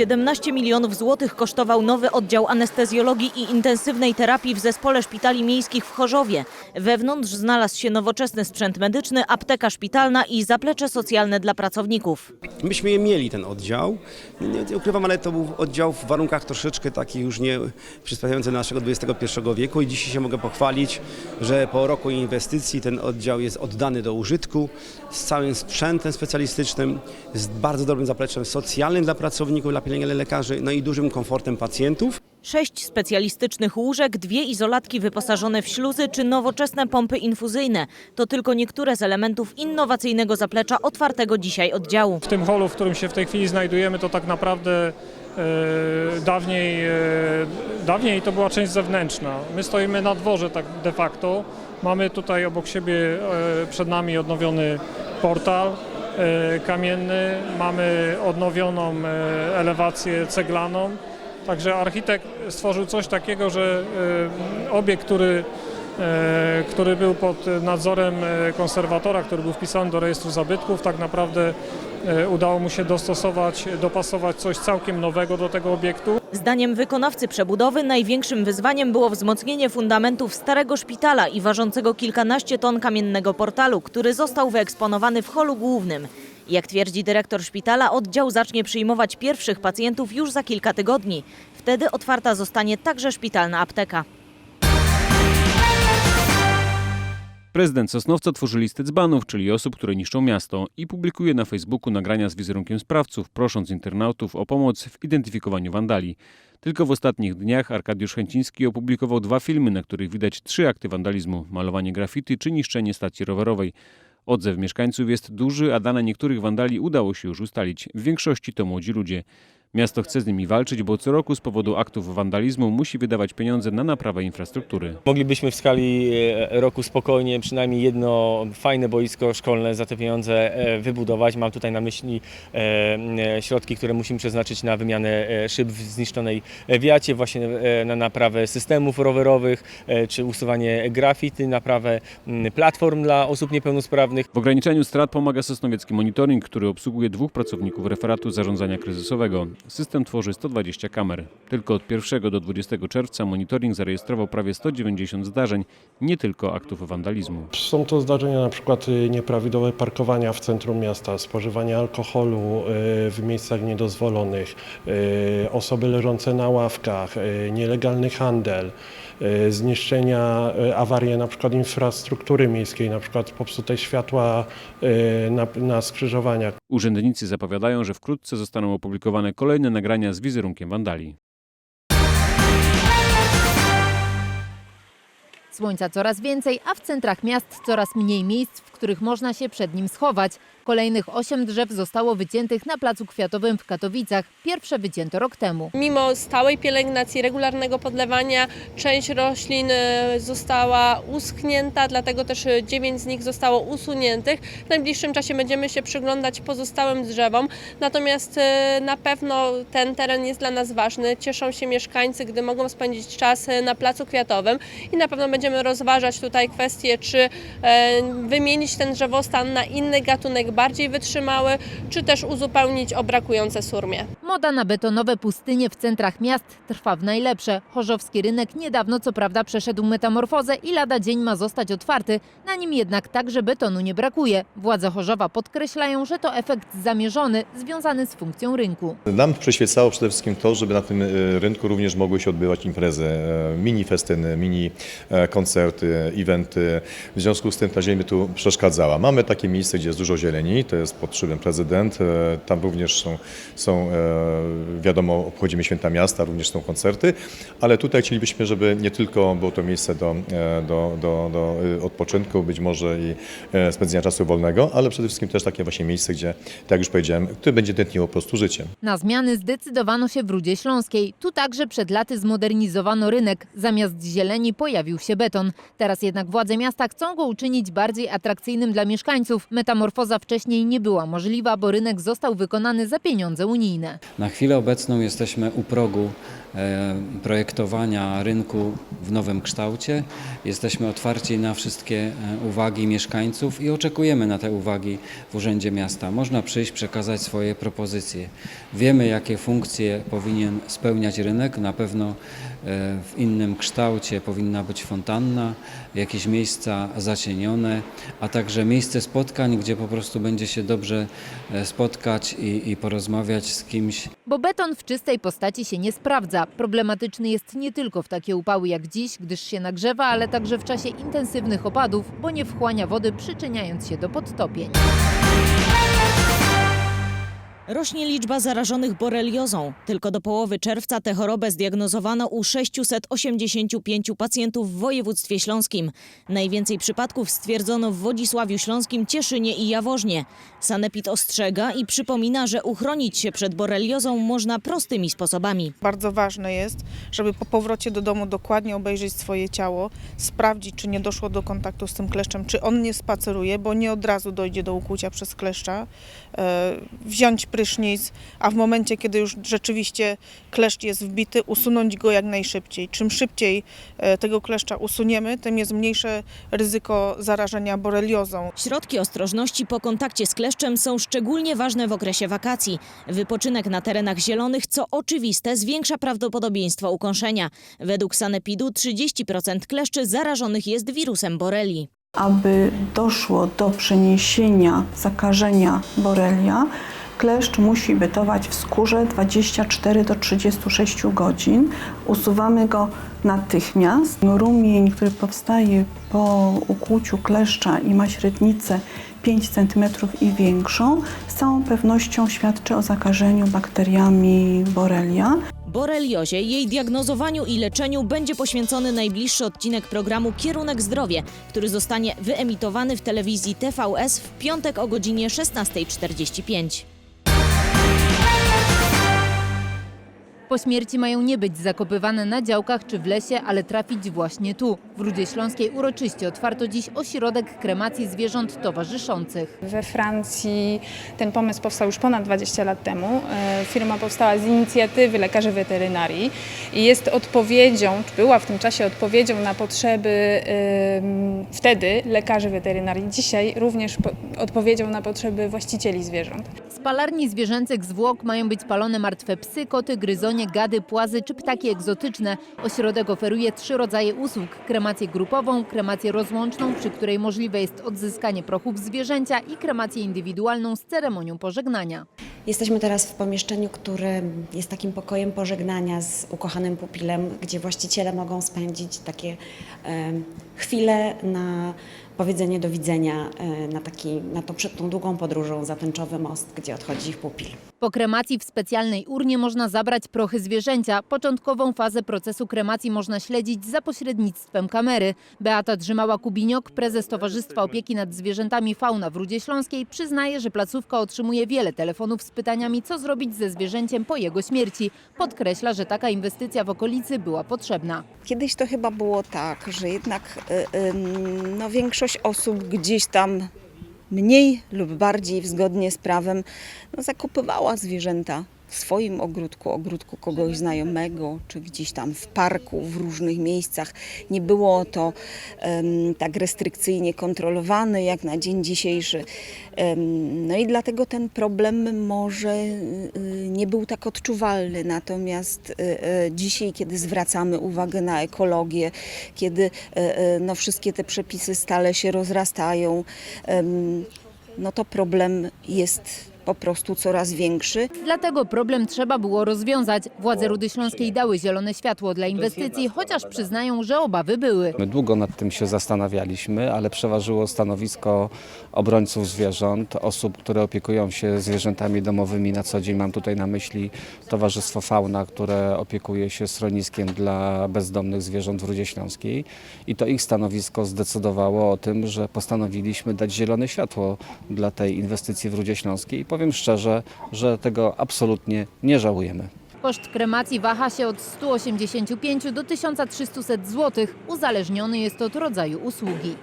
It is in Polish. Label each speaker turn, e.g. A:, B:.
A: 17 milionów złotych kosztował nowy oddział anestezjologii i intensywnej terapii w zespole szpitali miejskich w Chorzowie. Wewnątrz znalazł się nowoczesny sprzęt medyczny, apteka szpitalna i zaplecze socjalne dla pracowników.
B: Myśmy je mieli, ten oddział. Nie, nie ukrywam, ale to był oddział w warunkach troszeczkę takich już nie przysparzających naszego XXI wieku i dzisiaj się mogę pochwalić, że po roku inwestycji ten oddział jest oddany do użytku z całym sprzętem specjalistycznym, z bardzo dobrym zapleczem socjalnym dla pracowników, dla pielęgniarzy, lekarzy, no i dużym komfortem pacjentów.
A: Sześć specjalistycznych łóżek, dwie izolatki wyposażone w śluzy czy nowoczesne pompy infuzyjne. To tylko niektóre z elementów innowacyjnego zaplecza otwartego dzisiaj oddziału.
C: W tym holu, w którym się w tej chwili znajdujemy, to tak naprawdę e, dawniej, e, dawniej to była część zewnętrzna. My stoimy na dworze tak de facto. Mamy tutaj obok siebie e, przed nami odnowiony portal kamienny, mamy odnowioną e, elewację ceglaną. Także architekt stworzył coś takiego, że e, obiekt, który e, który był pod nadzorem e, konserwatora, który był wpisany do rejestru zabytków, tak naprawdę e, udało mu się dostosować, dopasować coś całkiem nowego do tego obiektu.
A: Zdaniem wykonawcy przebudowy największym wyzwaniem było wzmocnienie fundamentów starego szpitala i ważącego kilkanaście ton kamiennego portalu, który został wyeksponowany w holu głównym. Jak twierdzi dyrektor szpitala, oddział zacznie przyjmować pierwszych pacjentów już za kilka tygodni. Wtedy otwarta zostanie także szpitalna apteka.
D: Prezydent Sosnowca tworzy listę dzbanów, czyli osób, które niszczą miasto i publikuje na Facebooku nagrania z wizerunkiem sprawców, prosząc internautów o pomoc w identyfikowaniu wandali. Tylko w ostatnich dniach Arkadiusz Chęciński opublikował dwa filmy, na których widać trzy akty wandalizmu: malowanie graffiti czy niszczenie stacji rowerowej. Odzew mieszkańców jest duży, a dane niektórych wandali udało się już ustalić. W większości to młodzi ludzie. Miasto chce z nimi walczyć, bo co roku z powodu aktów wandalizmu musi wydawać pieniądze na naprawę infrastruktury.
E: Moglibyśmy w skali e, roku spokojnie przynajmniej jedno fajne boisko szkolne za te pieniądze e, wybudować. Mam tutaj na myśli e, środki, które musimy przeznaczyć na wymianę szyb w zniszczonej wiacie, właśnie na naprawę systemów rowerowych, czy usuwanie graffiti, naprawę platform dla osób niepełnosprawnych.
D: W ograniczeniu strat pomaga Sosnowiecki Monitoring, który obsługuje dwóch pracowników referatu zarządzania kryzysowego. System tworzy 120 kamer. Tylko od 1 do 20 czerwca monitoring zarejestrował prawie 190 zdarzeń, nie tylko aktów wandalizmu.
F: Są to zdarzenia na przykład y, nieprawidłowe parkowania w centrum miasta, spożywanie alkoholu y, w miejscach niedozwolonych, y, osoby leżące na ławkach, nielegalny handel, zniszczenia, y, awarie na przykład infrastruktury miejskiej, na przykład popsute światła y, na, na skrzyżowaniach.
D: Urzędnicy zapowiadają, że wkrótce zostaną opublikowane kolejne nagrania z wizerunkiem wandali.
G: Słońca coraz więcej, a w centrach miast coraz mniej miejsc, w których można się przed nim schować. Kolejnych osiem drzew zostało wyciętych na Placu Kwiatowym w Katowicach. Pierwsze wycięto rok temu.
H: Mimo stałej pielęgnacji, regularnego podlewania, część roślin e, została uschnięta, dlatego też e, dziewięć z nich zostało usuniętych. W najbliższym czasie będziemy się przyglądać pozostałym drzewom, natomiast e, na pewno ten teren jest dla nas ważny. Cieszą się mieszkańcy, gdy mogą spędzić czas na Placu Kwiatowym i na pewno będziemy rozważać tutaj kwestię, czy wymienić ten drzewostan na inny gatunek bardziej wytrzymały, czy też uzupełnić o brakujące surmie.
G: Moda na betonowe pustynie w centrach miast trwa w najlepsze. Chorzowski rynek niedawno co prawda przeszedł metamorfozę i lada dzień ma zostać otwarty. Na nim jednak także betonu nie brakuje. Władze Chorzowa podkreślają, że to efekt zamierzony, związany z funkcją rynku.
I: Nam przyświecało przede wszystkim to, żeby na tym e, rynku również mogły się odbywać imprezy, e, mini festyny, mini e, koncerty, eventy. W związku z tym ta ziemia tu przeszkadzała. Mamy takie miejsce, gdzie jest dużo zieleni, to jest pod szybem prezydent. E, Tam również są, są e, wiadomo, obchodzimy święta miasta, również są koncerty, ale tutaj chcielibyśmy, żeby nie tylko było to miejsce do, e, do, do, do odpoczynku, być może i spędzenia czasu wolnego, ale przede wszystkim też takie właśnie miejsce, gdzie, tak jak już powiedziałem, które będzie tętniło po prostu życiem.
G: Na zmiany zdecydowano się w Rudzie Śląskiej. Tu także przed laty zmodernizowano rynek. Zamiast zieleni pojawił się beton. Teraz jednak władze miasta chcą go uczynić bardziej atrakcyjnym dla mieszkańców. Metamorfoza w wcześniej nie była możliwa, bo rynek został wykonany za pieniądze unijne.
J: Na chwilę obecną jesteśmy u progu e, projektowania rynku w nowym kształcie. Jesteśmy otwarci na wszystkie e, uwagi mieszkańców i oczekujemy na te uwagi w Urzędzie Miasta. Można przyjść, przekazać swoje propozycje. Wiemy, jakie funkcje powinien spełniać rynek. Na pewno e, w innym kształcie powinna być fontanna, jakieś miejsca zacienione, a także miejsce spotkań, gdzie po prostu będzie się dobrze e, spotkać i, i porozmawiać z kimś,
G: Bo beton w czystej postaci się nie sprawdza. Problematyczny jest nie tylko w takie upały jak dziś, gdyż się nagrzewa, ale także w czasie intensywnych opadów, bo nie wchłania wody, przyczyniając się do podtopień.
A: Rośnie liczba zarażonych boreliozą. Tylko do połowy czerwca tę chorobę zdiagnozowano u 685 pacjentów w województwie śląskim. Najwięcej przypadków stwierdzono w Wodzisławiu Śląskim, Cieszynie i Jaworznie. Sanepid ostrzega i przypomina, że uchronić się przed boreliozą można prostymi sposobami.
K: Bardzo ważne jest, żeby po powrocie do domu dokładnie obejrzeć swoje ciało, sprawdzić, czy nie doszło do kontaktu z tym kleszczem, czy on nie spaceruje, bo nie od razu dojdzie do ukłucia przez kleszcza, e, wziąć prysznic, a w momencie, kiedy już rzeczywiście kleszcz jest wbity, usunąć go jak najszybciej. Czym szybciej e, tego kleszcza usuniemy, tym jest mniejsze ryzyko zarażenia boreliozą.
A: Środki ostrożności po kontakcie z kleszczem są szczególnie ważne w okresie wakacji. Wypoczynek na terenach zielonych, co oczywiste, zwiększa prawdopodobieństwo ukąszenia. Według Sanepidu 30% kleszczy zarażonych jest wirusem borelii.
L: Aby doszło do przeniesienia zakażenia borelia, kleszcz musi bytować w skórze 24 do 36 godzin. Usuwamy go natychmiast. Rumień, który powstaje po ukłuciu kleszcza i ma średnicę 5 cm i większą, z całą pewnością świadczy o zakażeniu bakteriami borelia.
A: Boreliozie, jej diagnozowaniu i leczeniu będzie poświęcony najbliższy odcinek programu Kierunek Zdrowie, który zostanie wyemitowany w telewizji TVS w piątek o godzinie 16.45.
G: Po śmierci mają nie być zakopywane na działkach czy w lesie, ale trafić właśnie tu. W Rudzie Śląskiej uroczyście otwarto dziś ośrodek kremacji zwierząt towarzyszących.
M: We Francji ten pomysł powstał już ponad 20 lat temu. E, Firma powstała z inicjatywy lekarzy weterynarii i jest odpowiedzią, czy była w tym czasie odpowiedzią na potrzeby wtedy lekarzy weterynarii, dzisiaj również po, odpowiedzią na potrzeby właścicieli zwierząt.
G: Z palarni zwierzęcych zwłok mają być palone martwe psy, koty, gryzonie, gady, płazy czy ptaki egzotyczne. Ośrodek oferuje trzy rodzaje usług. Kremację grupową, kremację rozłączną, przy której możliwe jest odzyskanie prochów zwierzęcia i kremację indywidualną z ceremonią pożegnania.
N: Jesteśmy teraz w pomieszczeniu, które jest takim pokojem pożegnania z ukochanym pupilem, gdzie właściciele mogą spędzić takie chwile na powiedzenie do widzenia e, na, taki, na to przed tą długą podróżą za tęczowy most, gdzie odchodzi ich pupil.
G: Po kremacji w specjalnej urnie można zabrać prochy zwierzęcia. Początkową fazę procesu kremacji można śledzić za pośrednictwem kamery. Beata Drzymała-Kubiniok, prezes Towarzystwa Opieki nad Zwierzętami Fauna w Rudzie Śląskiej, przyznaje, że placówka otrzymuje wiele telefonów z pytaniami, co zrobić ze zwierzęciem po jego śmierci. Podkreśla, że taka inwestycja w okolicy była potrzebna.
O: Kiedyś to chyba było tak, że jednak no, większość osób gdzieś tam mniej lub bardziej zgodnie z prawem no, zakopywała zwierzęta swoim ogródku, ogródku kogoś znajomego, czy gdzieś tam w parku, w różnych miejscach. Nie było to em, tak restrykcyjnie kontrolowane jak na dzień dzisiejszy. Em, no i dlatego ten problem może y, nie był tak odczuwalny. Natomiast y, y, dzisiaj, kiedy zwracamy uwagę na ekologię, kiedy no, wszystkie te przepisy stale się rozrastają, no to problem jest po prostu coraz większy.
G: Dlatego problem trzeba było rozwiązać. Władze Rudy Śląskiej dały zielone światło dla inwestycji, chociaż przyznają, że obawy były.
P: My długo nad tym się zastanawialiśmy, ale przeważyło stanowisko obrońców zwierząt, osób, które opiekują się zwierzętami domowymi na co dzień. Mam tutaj na myśli Towarzystwo Fauna, które opiekuje się schroniskiem dla bezdomnych zwierząt w Rudzie Śląskiej. I to ich stanowisko zdecydowało o tym, że postanowiliśmy dać zielone światło dla tej inwestycji w Rudzie Śląskiej. I powiem szczerze, że tego absolutnie nie żałujemy.
G: Koszt kremacji waha się od 185 do 1300 zł. Uzależniony jest od rodzaju usługi.